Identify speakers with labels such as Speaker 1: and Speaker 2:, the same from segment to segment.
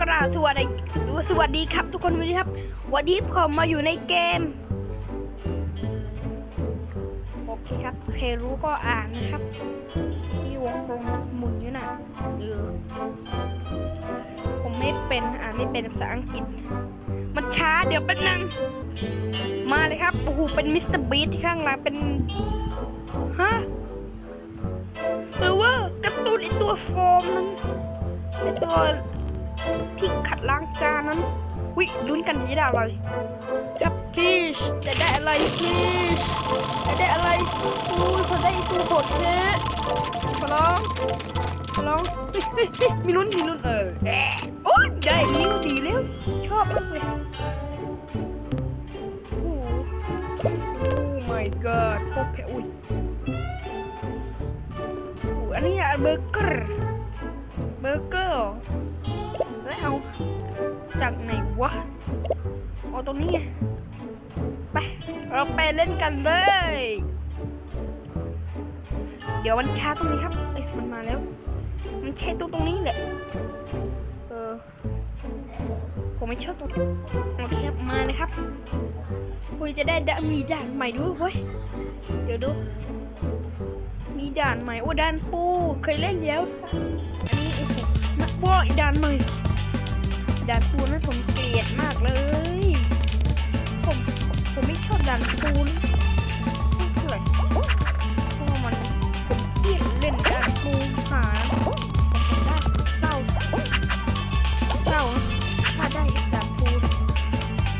Speaker 1: กราสวัสดีสวัสดีครับทุกคนวันนี้ครับ วันนี้ผมมาอยู่ในเกม โอเคครับใครู้ก็อ่านนะครับ ที่วงกลมหมุนอยู่น่ะเออผมไม่เป็นอ่านไม่เป็นภาษาอังกฤษ มันช้าเดี๋ยวเป็นนัง มาเลยครับโอ้โหเป็นมิสเตอร์บีทที่ข้างหลังเป็นฮะหรือว่ากร์ตูนไอตัวโฟมนั้นไอตัว วิลุ้นกันจะได้อะไรครับพีชจะได้อะไรพีชจะได้อะไรอู้ยเขาได้ไอ้ตัวบดเนะขอร้องขอร้องเฮ้ยเฮ้ยเฮ้ยมีลุ้นมีลุ้นเออแอะโอ้ยได้นิ้วดีแล้วชอบมากเลยโอ้ my god โคตรแพ้อุ้ยโอ้อันนี้อะเบอร์เกอร์เบอร์เกอร์เหรอแล้วเอาจากไหน วะเอาตรงนี้ไง ไป เราไปเล่นกันเลย เดี๋ยวมันช้าตรงนี้ครับ เอ้ยมันมาแล้ว มันใช่ตรงตรงนี้แหละ เออ ผมไม่ชอบตรงโอเคมาเลยครับคุยจะได้ดมีด่านใหม่ด้วยเว้ย เดี๋ยวดู มีด่านใหม่ โอ้ด่านปู เคยเล่นแล้ว อันนี้โอ้โหนักบอลด่านใหม่ ด่านปูนั้นผมเกลียดมากเลย ผมผมไม่ชอบด่านปูนไม่เท่าไหร่เพราะมันผมเกลียดเล่นด่านปูหาผมได้เศร้าเศร้าถ้าได้ด่านปู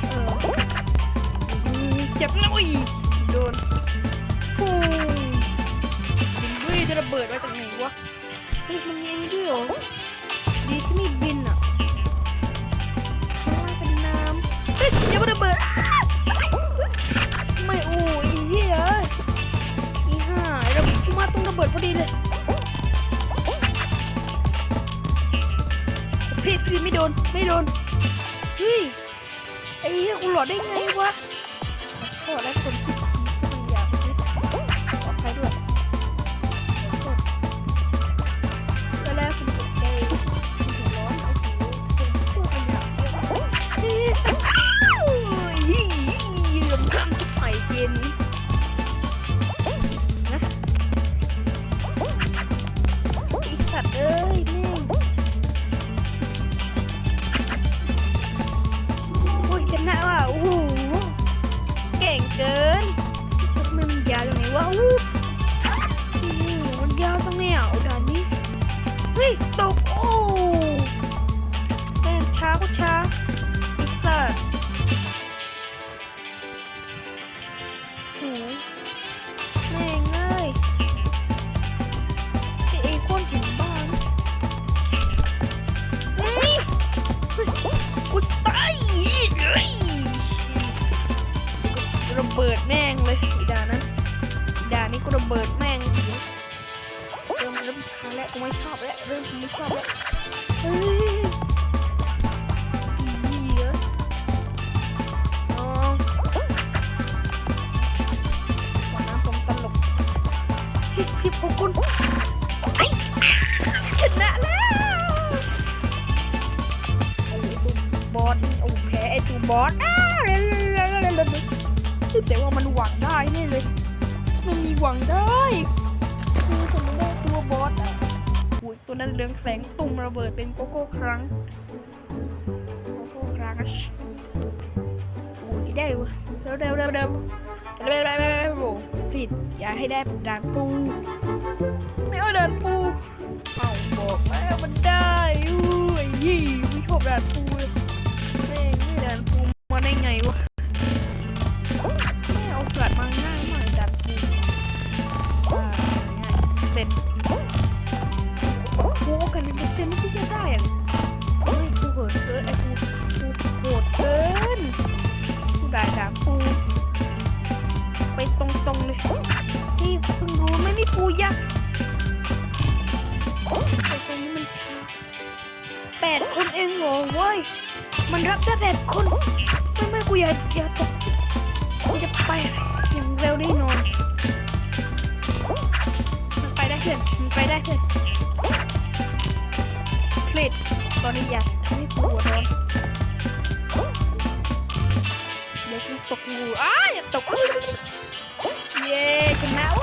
Speaker 1: เอออืมเจ็บนะอุ้ยโดนปูบินด้วยจะระเบิดไว้จากไหนวะเฮ้ยมันมีอันนี้ด้วยเหรอ ระเบิดพอดีเลยผิดไม่โดน ไม่โดนเฮ้ยไอ้เหี้ยกูหลอดได้ไงวะขอได้คนที่มันอยากคิดขอใครด้วย แต่ว่ามันหวังได้แน่เลย มันมีหวังได้คือสมมติว่าตัวบอสอะอุ้ยตัวนั้นเรืองแสงตุ่มระเบิดเป็นโกโก้ครั้งโกโก้ครั้งอุ้ยได้เวะเร็วเร็วเร็วเร็วเร็วเร็วเร็วเร็วผิดอย่าให้ได้ด่านปูไม่เอาด่านปูเอาบอกแล้วมันได้อุ้ยยี่ไม่ชอบด่านปูเลย เองเหรอเว้ย มันรับได้แปดคน ไม่ไม่กูอย่าอย่าตกกูจะไปอย่างเร็วแน่นอนมันไปได้เพื่อนมันไปได้เพื่อนเพลดตอนนี้อยากถไม่ปวดร้อนเดี๋ยวกูตกงูอ้าอย่าตกเย้ชนะ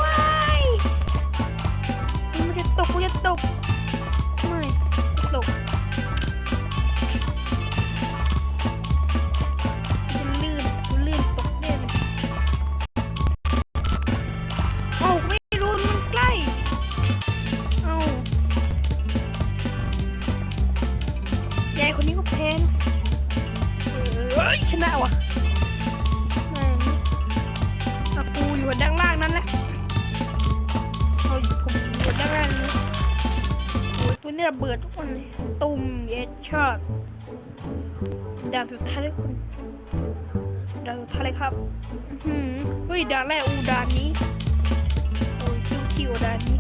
Speaker 1: นี้ระเบิดทุกคนเลยตุ่มเย็ดชอดด่านสุดท้ายเลยคุณด่านสุดท้ายเลยครับอือหือเฮ้ยด่านแรกอูด่านนี้โอ้ยคิวคิวด่านนี้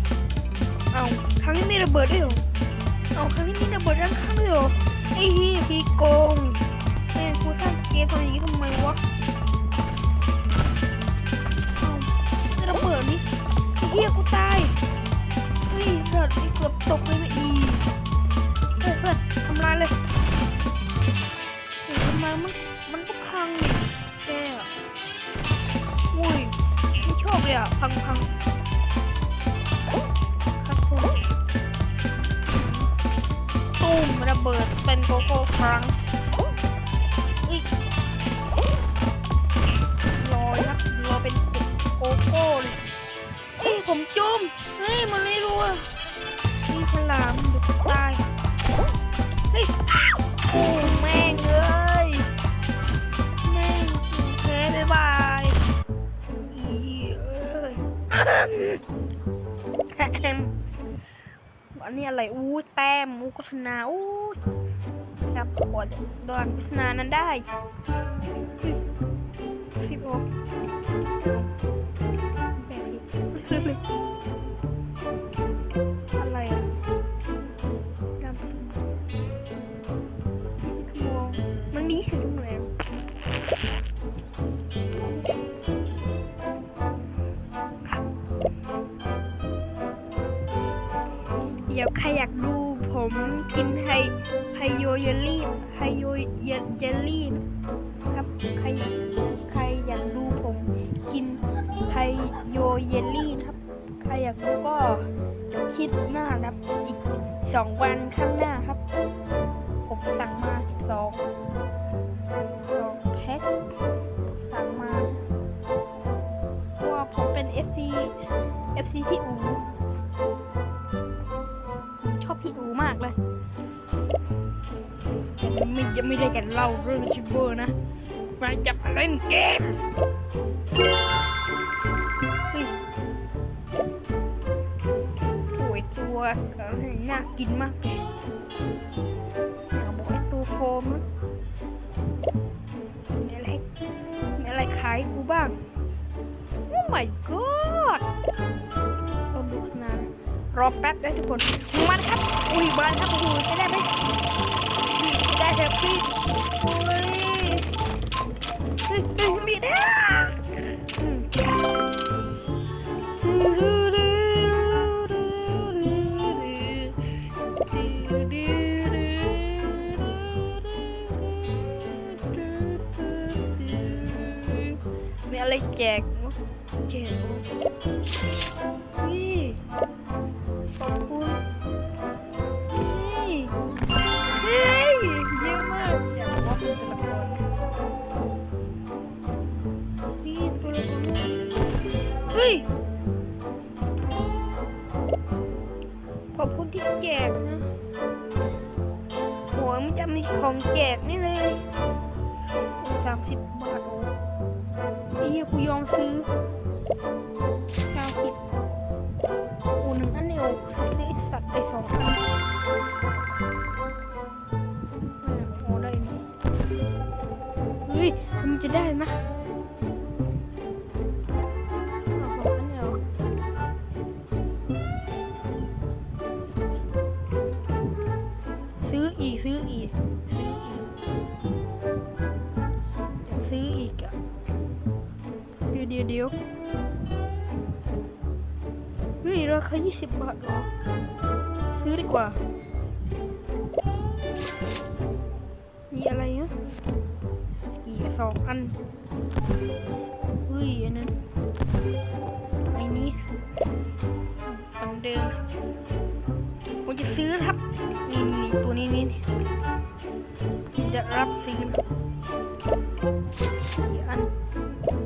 Speaker 1: เอาครั้งนี้มีระเบิดด้วยเหรอเอาครั้งนี้มีระเบิดด้านข้างด้วยเหรอไอ้เฮียพี่โกงเอ้ยกูสร้างเกมทำอย่างนี้ทำไมวะเอาระเบิดนี่ไอ้เฮียกูตายเฮ้ยเกิดเกือบตกเลย มันมันก็พังนี่แกอะอุ้ยไม่ชอบเลยอะ พังพังครับผมตุ้มระเบิดเป็นโกโก้ครั้งอีกลอยครับรอเป็นโกโก้เลยเฮ้ยผมจมเฮ้ยมันไม่รู้อะนี่ฉลามดูตายเฮ้ยอ้าวโอ้แม่ อันนี้อะไร อู้แต้มอู้โฆษณาอู้ครับกดโดนโฆษณานั้นได้สิบโอแปดสิบอะไรอะดำชั่วโมงมันมีสิบ ครอยากดูผมกินไฮไฮโยเยลลี่ไฮโยเยเยลลี่ครับใครใครอยากดูผมกินไฮโยเยลลี่ครับ ใครอยากดูก็คิดหน้าครับอีกสองวันข้าง จะไม่ได้กันเล่าเรื่องชิบเบอร์นะมาจะมาเล่นเกมเฮ้ยโอ้ยตัวน่ากินมากเลยเอาบอกไอ้ตัวโฟมนะมีอะไรมีอะไรขายกูบ้าง โอ้ my god ต้องดูนานรอแป๊บได้ทุกคนมาครับ อุ้ยบานครับโอ้โหจะได้ไหม จะ ได้นะเอาสองอันเดียวซื้ออีก ซื้ออีกซื้ออีกอยากซื้ออีกอะเดี๋ยวเดี๋ยวเดี๋ยวเฮ้ยราคา20 บาทเหรอ ซื้อดีกว่า มีอะไรฮะกี่ สองอันเฮ้ยอันนั้นไอ้นี้ตังเดิมผมจะซื้อครับ นี่นี่ตัวนี้นี่ผมจะรับซื้อกี่อัน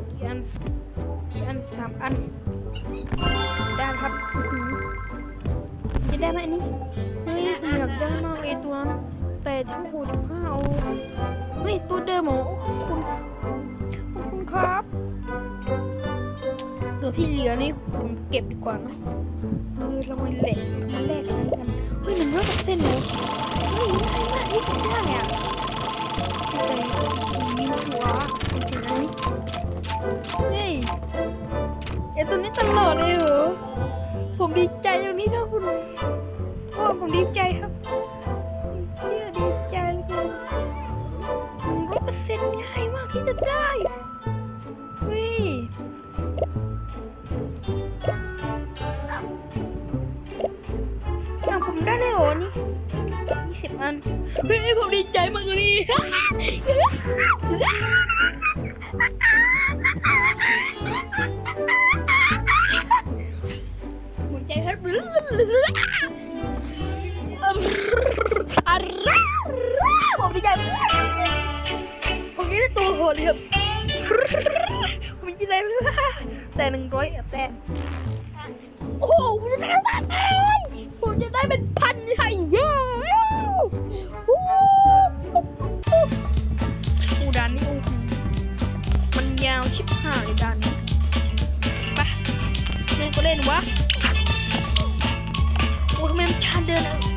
Speaker 1: กี่อันกี่อันสามอันได้ครับจะได้ไหมอันนี้เฮ้ยอยากได้มากไอตัวนั้นแต่ถ้าหดห้าเอา ฮ้ยตัวเดิมเหรอคุณขอบคุณครับ ตัวที่เหลือนี่ผมเก็บดีกว่านะเออเรามาแลกมาแลกอะไรกันเฮ้ยมันเริ่มเส้นเลยเฮ้ยได้ได้ได้ได้อะ นี่ยี่สิบอันเฮ้ยผมดีใจมากเลยหัวใจครับอะไรผมดีใจผมยังได้ตัวโหดเลยครับผมดีใจแต่หนึ่งร้อยแต่โอ้โหผมจะได้บ้านไง ผมจะได้เป็นพันไข่เยอะโอ้โหอูด่านนี่โอ้โหมันยาวชิบหายด่านนี้ไปเล่นก็เล่นวะโอ้ทำไมมันชาเดินอะ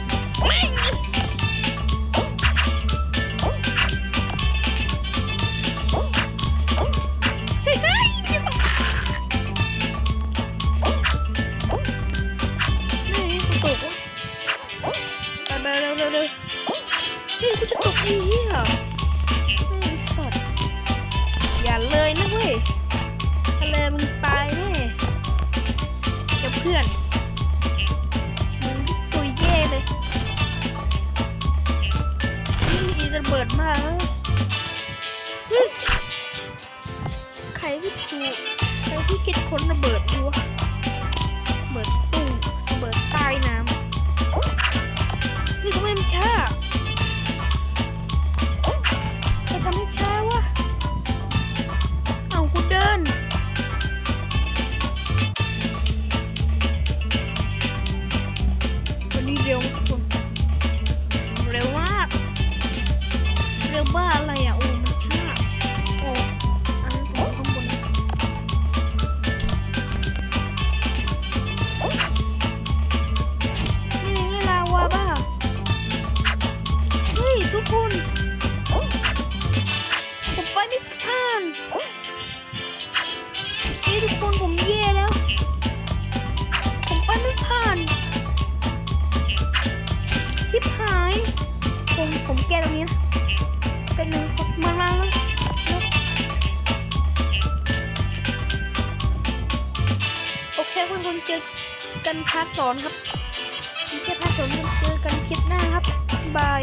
Speaker 1: คิดค้นระเบิด ทุกคนผมแย่แล้ว ผมไปไม่ผ่านชิบหาย ผมผมแก้ตรงนี้นะเป็นหนึ่งมามามาแล้วโอเคคุณคุณเจอกันพาร์ทสอนครับม่ใช่พาร์ทสอนเจอกันคลิปหน้าครับบาย